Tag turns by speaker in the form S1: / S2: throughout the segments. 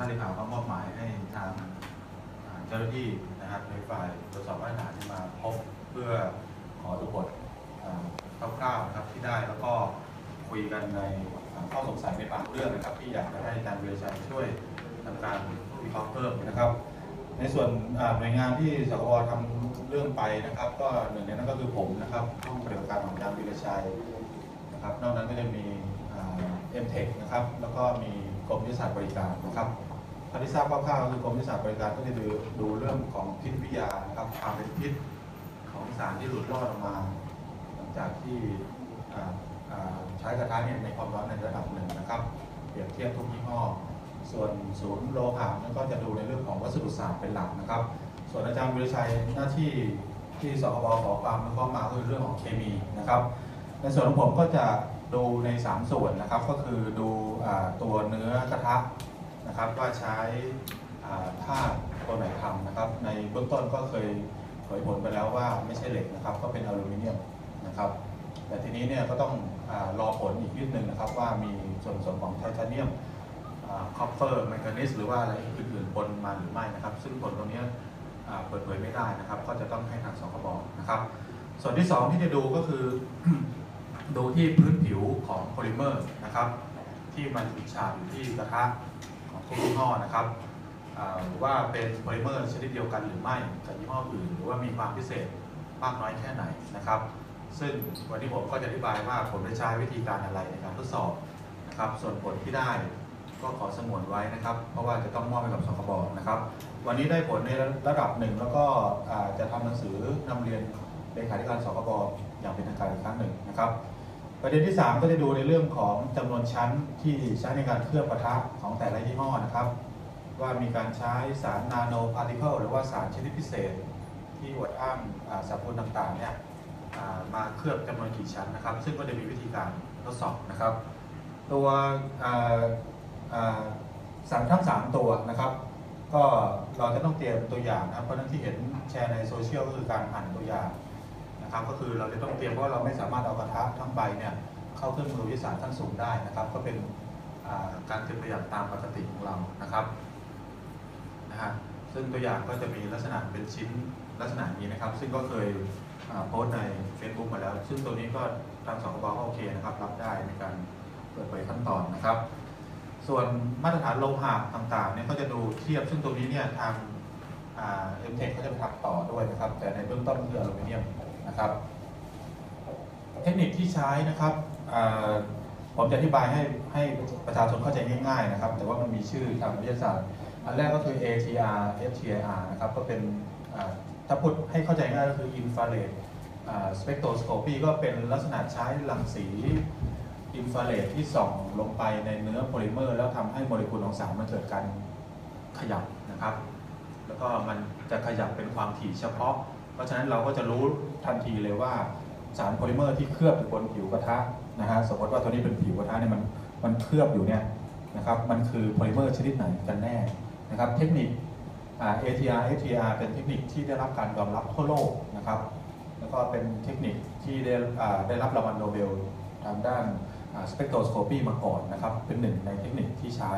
S1: ท่านเลขาก็มอบหมายให้ทางเจ้าหน้าที่นะครับในฝ่ายตรวจสอบมาตรฐานที่มาพบเพื่อขอตัวบทคร่าวๆนะครับที่ได้แล้วก็คุยกันในข้อสงสัยในบางเรื่องนะครับ ที่อยากจะให้อาจารย์เวชัยช่วยทำการวิเคราะห์เพิ่มนะครับ ในส่วนหน่วยงานที่สกวทำเรื่องไปนะครับ ก็หนึ่งในนั้นก็คือผมนะครับห้องปฏิบัติการของอาจารย์วีรชัยนะครับ นอกนั้นก็จะมีเอ็มเทคนะครับ แล้วก็มีกรมวิทยาศาสตร์บริการนะครับ ท่านที่ทราบคร่าวๆคือกรมวิทยาศาสตร์บริการก็จะดูดูเรื่องของพิษวิทยานะครับความเป็นพิษของสารที่หลุดรอดออกมาหลังจากที่ใช้กระทะเนี่ยในความร้อนในระดับหนึ่งนะครับเปรียบเทียบทุกยี่ห้อ ส่วนศูนย์โลหะนั้นก็จะดูในเรื่องของวัสดุศาสตร์เป็นหลักนะครับ ส่วนอาจารย์วิรชัยหน้าที่ที่สคบขอความรู้ข้อมาคือเรื่องของเคมีนะครับ ในส่วนของผมก็จะดูใน 3 ส่วนนะครับ ก็คือดูอตัวเนื้อกระทะ นะครับว่าใช้อ่าธาตุตัวไหนทำนะครับ ในเบื้องต้นก็เคยเผยผลไปแล้วว่าไม่ใช่เหล็กนะครับ ก็เป็นอลูมิเนียมนะครับ แต่ทีนี้เนี่ยก็ต้องอรอผลอีกนิดนึงนะครับว่ามีส่วนผสมของไทเทเนียมคอปเปอร์แมงกานีสหรือว่าอะไรอื่นๆปนมาหรือไม่นะครับ ซึ่งผลตรงนี้เปิดเผยไม่ได้นะครับ ก็จะต้องให้ทางสคบนะครับ ส่วนที่ 2 ที่จะดูก็คือดูที่พื้นผิวของโพลิเมอร์นะครับ ที่มันฉูดฉาบอยู่ที่กระทะ ทุกยี่ห้อนะครับว่าเป็นโพลิเมอร์ชนิดเดียวกันหรือไม่กับยี่ห้ออื่น หรือว่ามีความพิเศษมากน้อยแค่ไหนนะครับ ซึ่งวันนี้ผมก็จะอธิบายว่าผมได้ใช้วิธีการอะไรในการทดสอบนะครับ ส่วนผลที่ได้ก็ขอสงวนไว้นะครับ เพราะว่าจะต้องมอบให้กับสคบนะครับ วันนี้ได้ผลในระดับหนึ่งแล้วก็จะทำหนังสือนำเรียนเลขาธิการสคบอย่างเป็นทางการอีกครั้งหนึ่งนะครับ ประเด็นที่ 3 ก็จะดูในเรื่องของจำนวนชั้นที่ใช้ในการเคลือบกระทะของแต่ละยี่ห้อนะครับ ว่ามีการใช้สารนาโนพาร์ติเคิลหรือว่าสารชนิดพิเศษ ที่อวดอ้างอ่าสรรพคุณต่างๆเนี่ยมาเคลือบจำนวนกี่ชั้นนะครับ ซึ่งก็จะมีวิธีการทดสอบนะครับ ตัวสารทั้ง 3 ตัวนะครับ ก็เราจะต้องเตรียมตัวอย่างนะเพราะนั้นที่เห็นแชร์ในโซเชียลก็คือการหั่นตัวอย่าง นะครับก็คือเราจะต้องเตรียมเพราะเราไม่สามารถเอากระทะทั้งใบเนี่ยเข้าเครื่องมือวิทยาศาสตร์ขั้นสูงได้นะครับ ก็เป็นการเตรียมตัวอย่างตามปกติของเรานะครับนะฮะซึ่งตัวอย่างก็จะมีลักษณะเป็นชิ้นลักษณะนี้นะครับ ซึ่งก็เคยโพสใน Facebook มาแล้ว ซึ่งตัวนี้ก็ทางสคบก็โอเคนะครับ รับได้ในการเปิดเผยขั้นตอนนะครับ ส่วนมาตรฐานโลหะต่างๆเนี่ยก็จะดูเทียบซึ่งตรงนี้เนี่ยทางเอ็มเทคเขาจะไปทำต่อด้วยนะครับ แต่ในเบื้องต้นคืออลูมิเนียม นะครับ เทคนิคที่ใช้นะครับผมจะอธิบายให้ให้ประชาชนเข้าใจง่ายๆนะครับ แต่ว่ามันมีชื่อทางวิทยาศาสตร์ อันแรกก็คือ ATR FTIR นะครับ ก็เป็นถ้าพูดให้เข้าใจง่ายก็คือ infrared spectroscopy ก็เป็นลักษณะใช้รังสีอินฟราเรดที่ส่องลงไปในเนื้อโพลิเมอร์ แล้วทำให้โมเลกุลของสารมันเกิดการขยับนะครับ แล้วก็มันจะขยับเป็นความถี่เฉพาะ ราะฉะนั้นเราก็จะรู้ทันทีเลยว่าสารโพลิเมอร์ที่เคลือบอยู่บนผิวกระทะนะฮะสมมติว่าตัวนี้เป็นผิวกระทะเนี่ยมันมันเคลือบอยู่เนี่ยนะครับมันคือโพลิเมอร์ชนิดไหนกันแน่นะครับเทคนิค ATR FTR เป็นเทคนิคที่ได้รับการยอมรับทั่วโลกนะครับแล้วก็เป็นเทคนิคที่ได้ได้รับรางวัลโนเบลทางด้านสเปกโทรสโคปีมาก่อนนะครับเป็นหนึ่งในเทคนิคที่ใช้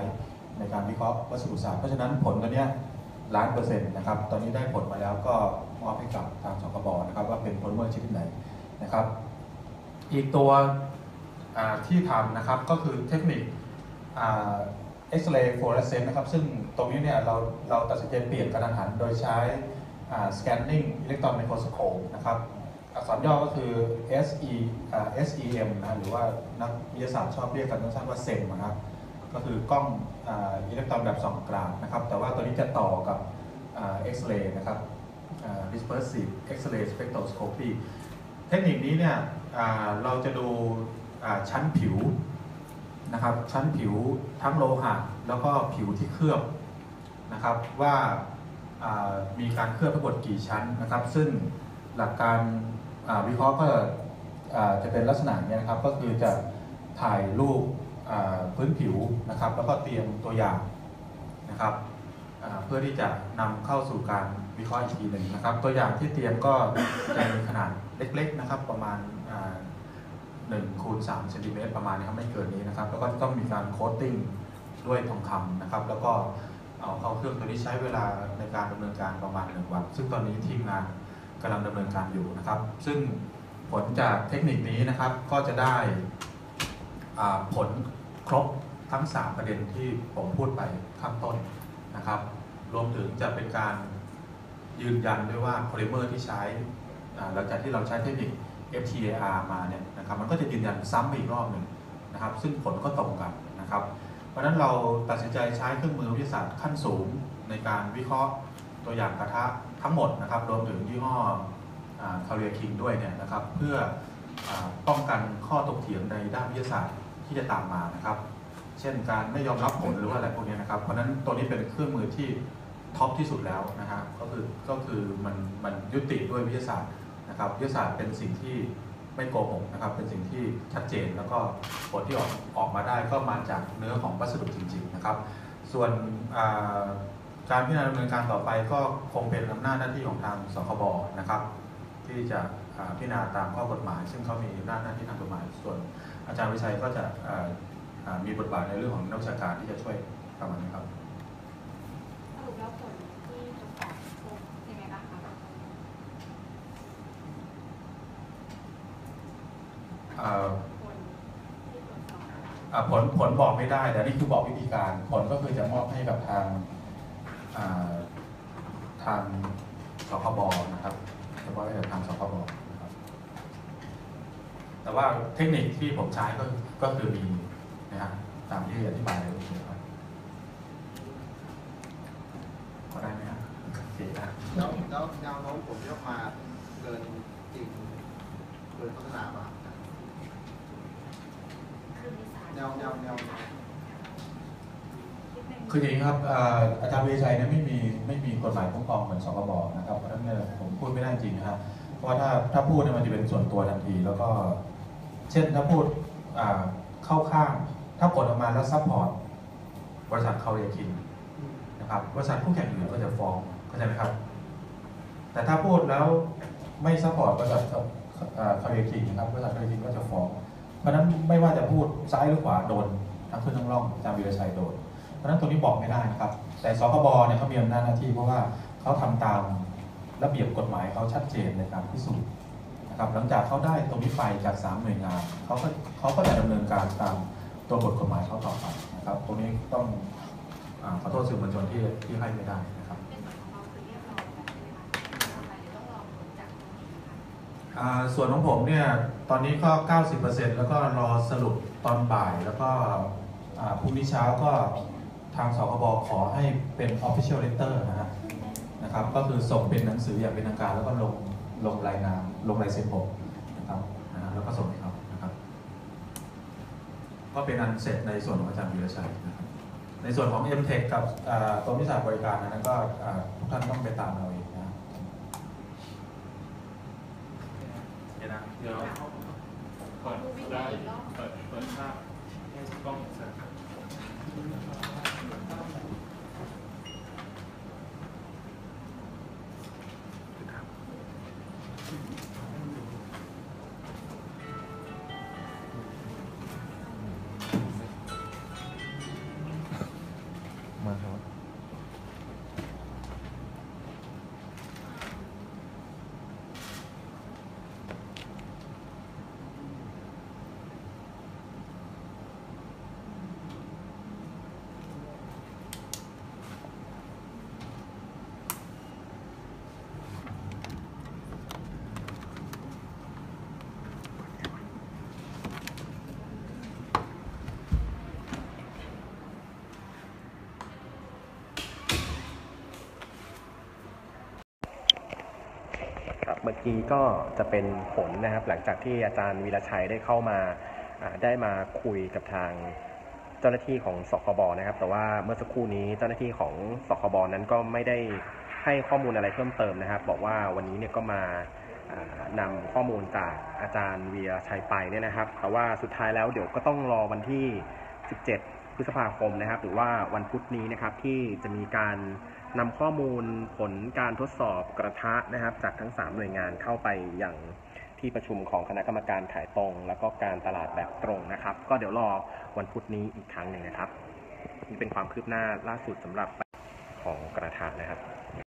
S1: ในการวิเคราะห์วัสดุศาสตร์เพราะฉะนั้นผลตัวเนี้ย ล้านเปอร์เซ็นต์นะครับ ตอนนี้ได้ผลมาแล้วก็มอบให้กับทางสคบนะครับ ว่าเป็นโพลิเมอร์ชนิดไหนนะครับ อีกตัวที่ทำนะครับก็คือเทคนิคเอ็กซเรย์ฟลูออเรสเซนต์นะครับ ซึ่งตรงนี้เนี่ยเราเราตัดสินใจเปลี่ยนกระทันหันโดยใช้ scanning electron microscope นะครับอักษรย่อก็คือ SE อ SEM นะหรือว่านักวิทยาศาสตร์ชอบเรียกกันสั้นๆว่า SEM นะครับ ก็คือกล้อง อิเล็กตรอนแบบสองกลางนะครับ แต่ว่าตัวนี้จะต่อกับเอ็กซเรย์นะครับ dispersive X-ray spectroscopy เทคนิคนี้เนี่ยเราจะดูชั้นผิวนะครับชั้นผิวทั้งโลหะแล้วก็ผิวที่เคลือบนะครับว่ามีการเคลือบทั้งหมดกี่ชั้นนะครับ ซึ่งหลักการวิเคราะห์ก็จะเป็นลักษณะนี้นะครับ ก็คือจะถ่ายรูป พื้นผิวนะครับ แล้วก็เตรียมตัวอย่างนะครับเพื่อที่จะนำเข้าสู่การวิเคราะห์อีกทีหนึ่งนะครับ ตัวอย่างที่เตรียมก็จะมีขนาดเล็กๆนะครับ ประมาณอ่า1คูณ3เซนติเมตรประมาณนี้ครับไม่เกินนี้นะครับ แล้วก็ต้องมีการโคตติ้งด้วยทองคำนะครับ แล้วก็เอาเข้าเครื่องตัวนี้ใช้เวลาในการดำเนินการประมาณหนึ่งวัน ซึ่งตอนนี้ทีมงานกำลังดำเนินการอยู่นะครับ ซึ่งผลจากเทคนิคนี้นะครับก็จะได้ผล ครบทั้ง 3 ประเด็นที่ผมพูดไปข้างต้นนะครับ รวมถึงจะเป็นการยืนยันด้วยว่าโพลิเมอร์ที่ใช้หลังจากที่เราใช้เทคนิค FTAR มาเนี่ยนะครับมันก็จะยืนยันซ้ำอีกรอบหนึ่งนะครับ ซึ่งผลก็ตรงกันนะครับ เพราะนั้นเราตัดสินใจใช้เครื่องมือวิทยาศาสตร์ขั้นสูงในการวิเคราะห์ตัวอย่างกระทะทั้งหมดนะครับรวมถึงยี่ห้อคาเรียคิงด้วยเนี่ยนะครับเพื่ออป้องกันข้อตกเถียงในด้านวิทยาศาสตร์ ที่จะตามมานะครับ เช่นการไม่ยอมรับผลหรือว่าอะไรพวกนี้นะครับ เพราะนั้นตัวนี้เป็นเครื่องมือที่ท็อปที่สุดแล้วนะฮะก็คือก็คือมันมันยุติด้วยวิทยาศาสตร์นะครับวิทยาศาสตร์เป็นสิ่งที่ไม่โกหกนะครับ เป็นสิ่งที่ชัดเจนแล้วก็ผลที่ออกออกมาได้ก็มาจากเนื้อของวัสดุจริง ๆนะครับ ส่วนการพิจารณาดำเนินการต่อไปก็คงเป็นอำนาจหน้าที่ของทางสคบนะครับ ที่จะพิจารณาตามข้อกฎหมาย ซึ่งเขามีหน้าหน้าที่ทางกฎหมายส่วน อาจารย์วิชัยก็จะอ่าอ่ามีบทบาทในเรื่องของนักวิชาการที่จะช่วยประมาณนี้ครับ
S2: สรุปแล้วผลที่ทดสอบพบยังไงบ้างคะ
S1: อ่า
S2: ผลที่ตรวจสอบ
S1: อ่าผลผลบอกไม่ได้แต่นี่คือบอกวิธีการ ผลก็คือจะมอบให้กับทางอ่าทางสคบนะครับจะมอบให้กับทางสคบนะครับ แต่ว่าเทคนิคที่ผมใช้ก็ก็คือมีนะฮะตามที่อธิบายไปเมื่อกี้ครับพอได้ไหมครับโอเคนะ
S3: แล้วแล้วแนวโน้มผมจะมาเกินจริงเกินโฆษณามา
S2: คือมีสาร
S3: แนวแนวแนว
S2: คิดเป็น
S1: คืออย่างนี้ครับอ่าอาจารย์วิชัยเนี่ยไม่มีไม่มีกฎหมายคุ้มครองเหมือนสคบนะครับเพราะฉะนั้นเนี่ยผมพูดไม่ได้จริงนะครับเพราะว่าถ้าถ้าพูดเนี่ยมันจะเป็นส่วนตัวทันที แล้วก็ เช่นถ้าพูดเข้าข้าง ถ้าผลออกมาแล้วซัพพอร์ตบริษัทเขาเรียคินนะครับบริษัทคู่แข่งอื่นก็จะฟ้องเข้าใจไหมครับ แต่ถ้าพูดแล้วไม่ซัพพอร์ตบริษัทเคาเรียคิงนะครับบริษัทเคาเรียคิงก็จะฟ้อง เพราะนั้นไม่ว่าจะพูดซ้ายหรือขวาโดนทั้งขึ้นทั้งร่องจารย์วีรชัยโดน เพราะนั้นตรงนี้บอกไม่ได้นะครับ แต่สคบเนี่ยเขามีอำนาจหน้าที่เพราะว่าเขาทำตามระเบียบกฎหมายเขาชัดเจนในการพิสูจน์ นะครับหลังจากเขาได้ตรงนี้ไปจากสามหน่วยงานเขาก็เขาก็จะดำเนินการตามตัวบทกฎหมายเขาต่อไปนะครับตรงนี้ต้องอาขอโทษสื่อมวลชนที่ที่ให้ไม่ได้นะครับ
S2: เป็นส่วนของเราคือเรียบร้อยแล้วใช่ไหมคะต่อไปเดี๋ยวต้องรอผลจากตรงนี้ค่ะ
S1: อ่าส่วนของผมเนี่ยตอนนี้ก็ 90%แล้วก็รอสรุปตอนบ่ายแล้วก็อ่าพรุ่งนี้เช้าก็ทางสคบขอให้เป็น official letter นะฮะนะครับ ก็คือส่งเป็นหนังสืออย่างเป็นทางการแล้วก็ลง ลงรายนามลงลายเซ็นผมนะครับนะฮะแล้วก็ส่งให้เขานะครับก็เป็นอันเสร็จในส่วนของอาจารย์วีรชัยนะครับในส่วนของ m t e c h กับอ่ากรมวิชาบริการอันนั้นก็อ่าทุกท่านต้องไปตามเอาเองนะ
S4: เดี๋ยวนะเดี๋ยวเปิดได้เปิดเปิดภาพให้กล้อง
S5: ครับ
S6: เมื่อกี้ก็จะเป็นผลนะครับหลังจากที่อาจารย์วีรชัยได้เข้ามาได้มาคุยกับทางเจ้าหน้าที่ของสคบนะครับ แต่ว่าเมื่อสักครู่นี้เจ้าหน้าที่ของสคบนั้นก็ไม่ได้ให้ข้อมูลอะไรเพิ่มเติมนะครับ บอกว่าวันนี้เนี่ยก็มาอ่านำข้อมูลจากอาจารย์วีรชัยไปเนี่ยนะครับ แต่ว่าสุดท้ายแล้วเดี๋ยวก็ต้องรอวันที่ 17 พฤษภาคมนะครับ หรือว่าวันพุธนี้นะครับที่จะมีการนำข้อมูลผลการทดสอบกระทะนะครับ จากทั้ง 3 หน่วยงานเข้าไปอย่างที่ประชุมของคณะกรรมการขายตรง แล้วก็การตลาดแบบตรงนะครับ ก็เดี๋ยวรอวันพุธนี้อีกครั้งหนึ่งนะครับนี่เป็นความคืบหน้าล่าสุดสำหรับของกระทะนะครับ